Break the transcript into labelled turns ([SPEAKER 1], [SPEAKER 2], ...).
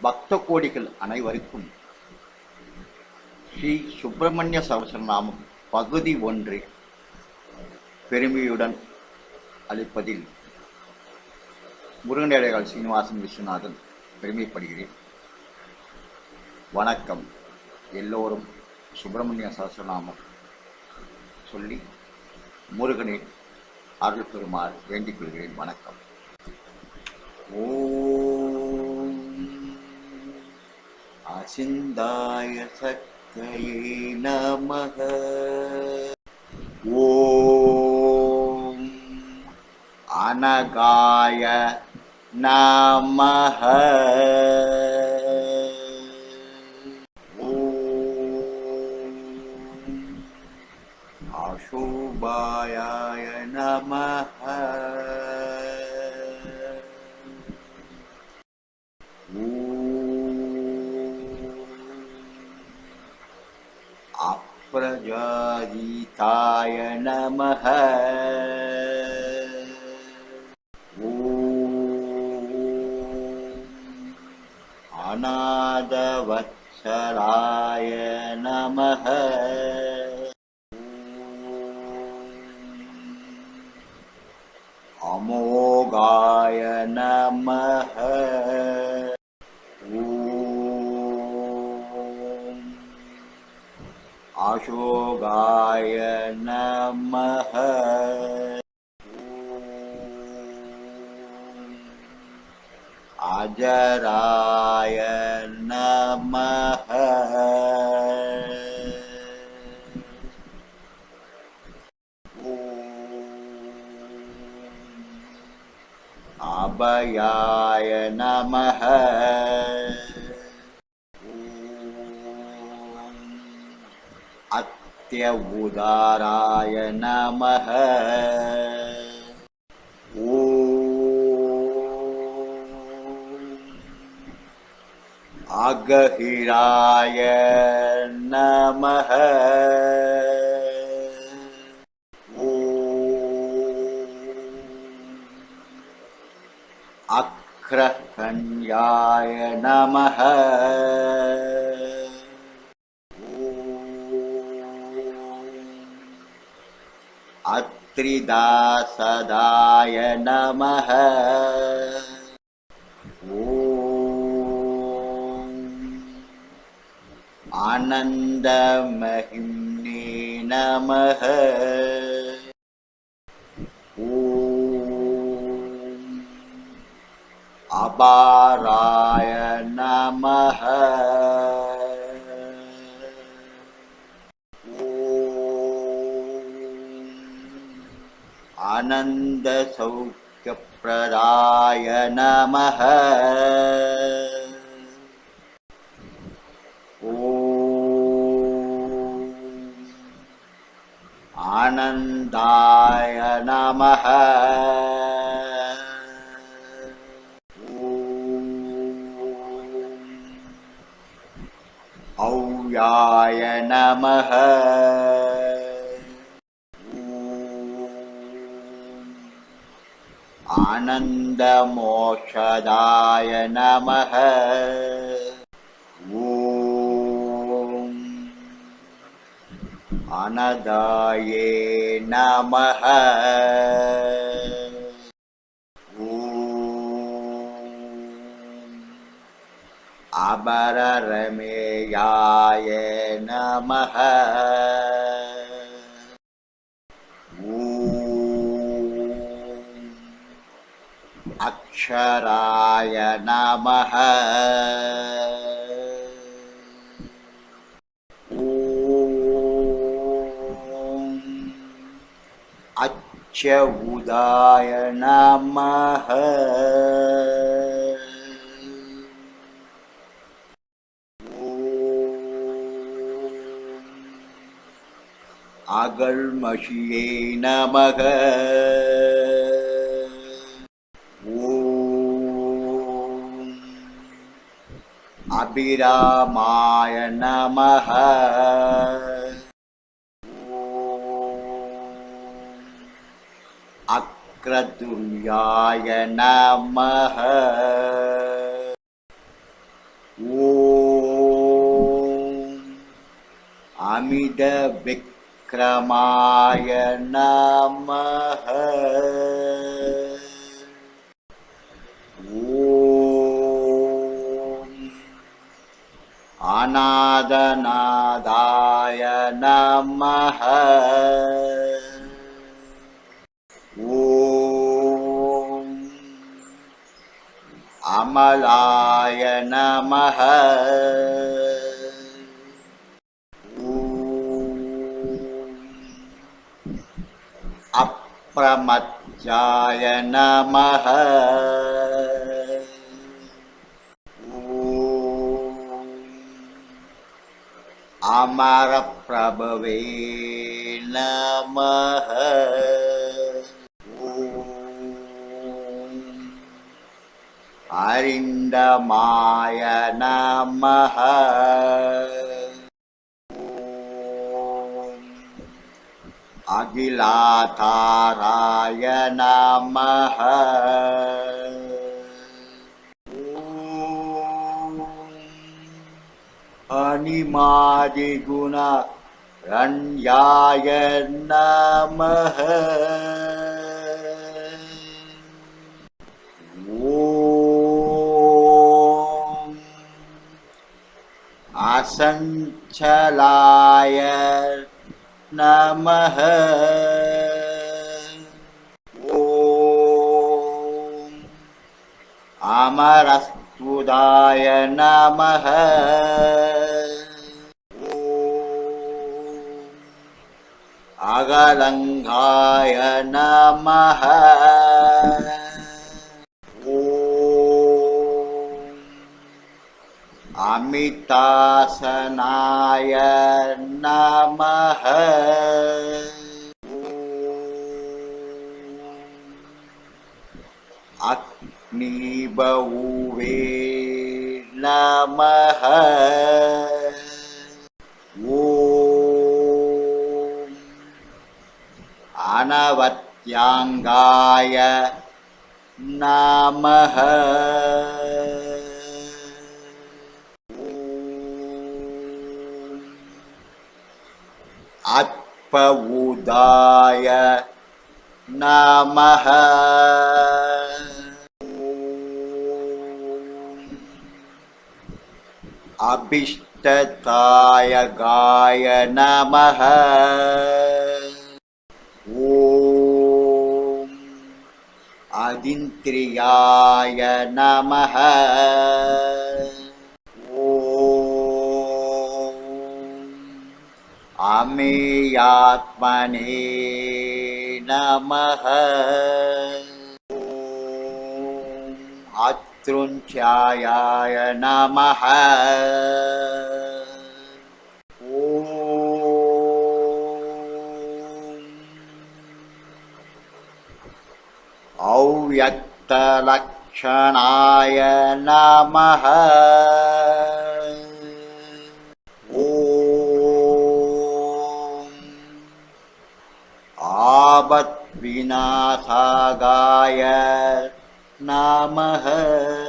[SPEAKER 1] பக்த கோடிகள் அனைவருக்கும் ஸ்ரீ சுப்பிரமணிய சகசரநாமம் பகுதி ஒன்று பெருமையுடன் அளிப்பதில் முருகனேடைகள் சீனிவாசன் விஸ்வநாதன் பெருமைப்படுகிறேன். வணக்கம். எல்லோரும் சுப்பிரமணிய சரஸ்வரநாமம் சொல்லி முருகனை அருள் பெறுமாறு வேண்டிக் கொள்கிறேன். வணக்கம். ஓ सिन्दाय शक्तये नमः। ॐ अनगाय नमः। ॐ आशोभाय नमः। अप्रजादिताय नमः। ॐ अनादवत्सलाय नमः। अमोघाय नमः अशोगाय नमः। अजराय नमः। अभयाय नमः अत्यवुदाराय नमः ॐ अगहिराय नमः ॐ अक्रकन्याय नमः अत्रिदासदाय नमः। ॐ आनन्दमहिम्ने नमः। ॐ अपाराय नमः आनन्दसौख्यप्रदाय नमः ॐ आनन्दाय नमः। औयाय नमः आनन्दमोक्षदाय नमः ॐ अनदाये नमः। ॐ अबररमेयाय नमः अक्षराय नमः। ॐ अच्युदाय नमः। अगल्मषिये नमः अभिरामाय नमः ॐ अक्रतुल्याय नमः ॐ अमितविक्रमाय नमः ॐ अनादनादाय नमः। ॐ अमलाय नमः। अप्रमत्याय नमः अमरप्रभवे नमः। अरिन्दमाय नमः। ॐ अखिलाधाराय नमः ॐ अनिमादिगुण रण्याय नमः ॐ असञ्चलाय नमः। ॐ अमरस्तुदाय नमः ॐ अगलङ्घाय नमः ॐ अमितासनाय नमः ॐ अग्निबहुवे नमः ॐ अनवत्याङ्गाय नमः ॐ अत्पवुदाय नमः अभिष्टताय गाय नमः ॐ अदिन्त्रियाय नमः। ॐ अमेयात्मने नमः ॐ अतृञ्चायाय नमः अव्यक्तलक्षणाय नमः। ॐ आबद्विनाथागाय नमः